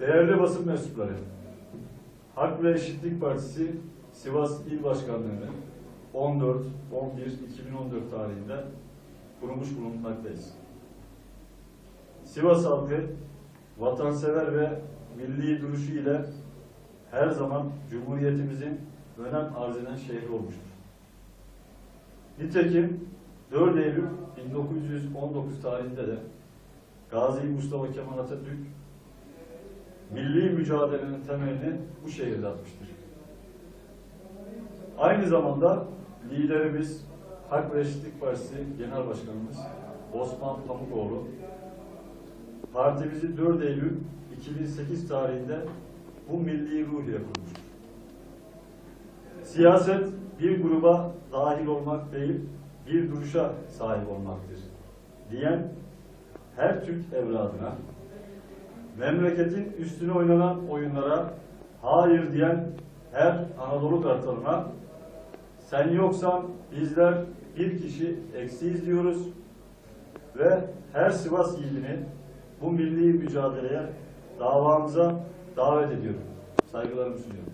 Değerli basın mensupları, Hak ve Eşitlik Partisi Sivas İl Başkanlığı'nı 14-11-2014 tarihinde kurmuş bulunmaktayız. Sivas halkı vatansever ve milli duruşu ile her zaman Cumhuriyetimizin önem arz eden şehri olmuştur. Nitekim 4 Eylül 1919 tarihinde de Gazi Mustafa Kemal Atatürk milli mücadelenin temelini bu şehirde atmıştır. Aynı zamanda liderimiz Hak ve Eşitlik Partisi Genel Başkanımız Osman Pamukoğlu partimizi 4 Eylül 2008 tarihinde bu milli ruh ile. Siyaset bir gruba dahil olmak değil, bir duruşa sahip olmaktır diyen her Türk evladına, memleketin üstüne oynanan oyunlara hayır diyen her Anadolu kartalına sen yoksan bizler bir kişi eksiyiz diyoruz ve her Sivas yiğidini bu milli mücadeleye davamıza davet ediyorum. Saygılarımı sunuyorum.